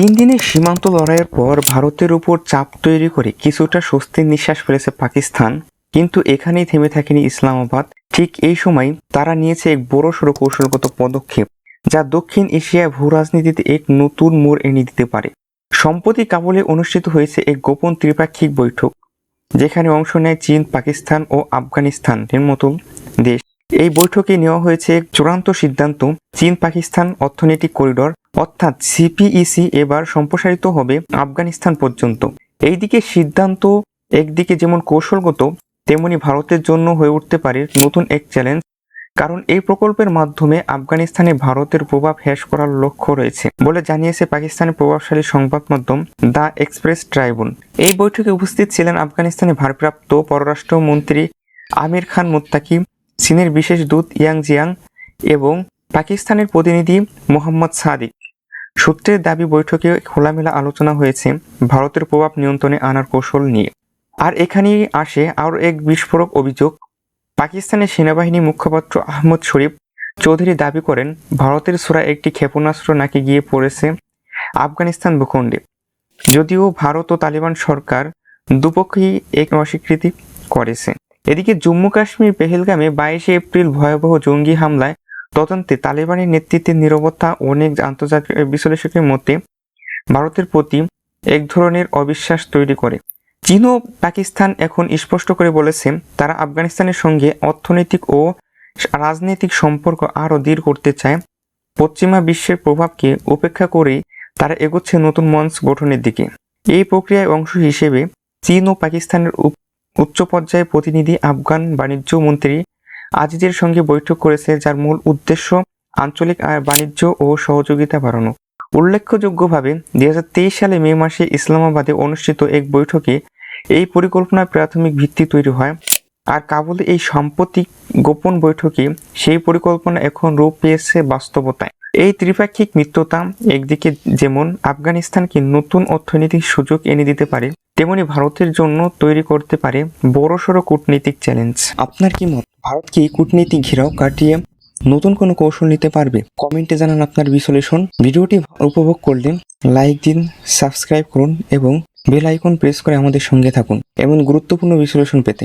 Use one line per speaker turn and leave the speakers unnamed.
তিন দিনের সীমান্ত লড়াইয়ের পর ভারতের উপর চাপ তৈরি করে কিছুটা স্বস্তির নিঃশ্বাস ফেলেছে পাকিস্তান। কিন্তু এখানেই থেমে থাকেনি ইসলামাবাদ। ঠিক এই সময় তারা নিয়েছে এক বড়সড় কৌশলগত পদক্ষেপ, যা দক্ষিণ এশিয়ায় ভূ রাজনীতিতে এক নতুন মোড় এনে দিতে পারে। সম্প্রতি কাবুলে অনুষ্ঠিত হয়েছে এক গোপন ত্রিপাক্ষিক বৈঠক, যেখানে অংশ নেয় চীন, পাকিস্তান ও আফগানিস্তানের মতো দেশ। এই বৈঠকে নেওয়া হয়েছে চূড়ান্ত সিদ্ধান্ত চীন পাকিস্তান অর্থনৈতিক করিডর অর্থাৎ সিপিইসি এবার সম্প্রসারিত হবে আফগানিস্তান পর্যন্ত। এইদিকে সিদ্ধান্ত একদিকে যেমন কৌশলগত, তেমনি ভারতের জন্য হয়ে উঠতে পারে নতুন এক চ্যালেঞ্জ কারণ এই প্রকল্পের মাধ্যমে আফগানিস্তানে ভারতের প্রভাব হ্রাস করার লক্ষ্য রয়েছে বলে জানিয়েছে পাকিস্তানের প্রভাবশালী সংবাদ মাধ্যম দ্য এক্সপ্রেস ট্রাইবুন। এই বৈঠকে উপস্থিত ছিলেন আফগানিস্তানের ভারপ্রাপ্ত পররাষ্ট্রমন্ত্রী আমির খান মুত্তাকি, চীনের বিশেষ দূত ইয়াং জিয়াং এবং পাকিস্তানের প্রতিনিধি মোহাম্মদ সাদিক। সূত্রের দাবি বৈঠকে খোলামেলা আলোচনা হয়েছে ভারতের প্রভাব নিয়ন্ত্রণে আনার কৌশল নিয়ে। আর এখানেই আসে আরও এক বিস্ফোরক অভিযোগ। পাকিস্তানের সেনাবাহিনী মুখপাত্র আহমদ শরীফ চৌধুরী দাবি করেন, ভারতের ছোড়া একটি ক্ষেপণাস্ত্র নাকি গিয়ে পড়েছে আফগানিস্তান ভূখণ্ডে। যদিও ভারত ও তালিবান সরকার দুপক্ষেই এক অস্বীকৃতি করেছে। এদিকে জম্মু কাশ্মীর পেহেলগামে বাইশে এপ্রিল ভয়াবহ জঙ্গি হামলায় তদন্তে তালিবানের নেতৃত্বের নিরবতা অনেক আন্তর্জাতিক বিশ্লেষকের মতে ভারতের প্রতি এক ধরনের অবিশ্বাস তৈরি করে। চীন ও পাকিস্তান এখন স্পষ্ট করে বলেছে, তারা আফগানিস্তানের সঙ্গে অর্থনৈতিক ও রাজনৈতিক সম্পর্ক আরও দৃঢ় করতে চায়। পশ্চিমা বিশ্বের প্রভাবকে উপেক্ষা করেই তারা এগোচ্ছে নতুন মঞ্চ গঠনের দিকে। এই প্রক্রিয়ায় অংশ হিসেবে চীন ও পাকিস্তানের উচ্চ পর্যায়ের প্রতিনিধি আফগান বাণিজ্য মন্ত্রী আজিজের সঙ্গে বৈঠক করেছে, যার মূল উদ্দেশ্য আঞ্চলিক বাণিজ্য ও সহযোগিতা বাড়ানো। উল্লেখযোগ্যভাবে, দুই হাজার তেইশ সালে মে মাসে ইসলামাবাদে অনুষ্ঠিত এক বৈঠকে এই পরিকল্পনার প্রাথমিক ভিত্তি তৈরি হয়। আর কাবুলে এই সাম্প্রতিক গোপন বৈঠকে সেই পরিকল্পনা এখন রূপ পেয়েছে বাস্তবতায়। এই ত্রিপাক্ষিক মিত্রতা একদিকে যেমন আফগানিস্তানকে নতুন অর্থনৈতিক সুযোগ এনে দিতে পারে, তেমনি ভারতের জন্য তৈরি করতে পারে বড়সড় কূটনৈতিক চ্যালেঞ্জ। আপনার কি মত? ভারত কি কূটনীতি ঘেরাও কাটিয়ে নতুন কোনো কৌশল নিতে পারবে? কমেন্টে জানান আপনার বিশ্লেষণ। ভিডিওটি উপভোগ করলেন, লাইক দিন, সাবস্ক্রাইব করুন এবং বেল আইকন প্রেস করে আমাদের সঙ্গে থাকুন। এমন গুরুত্বপূর্ণ বিশ্লেষণ পেতে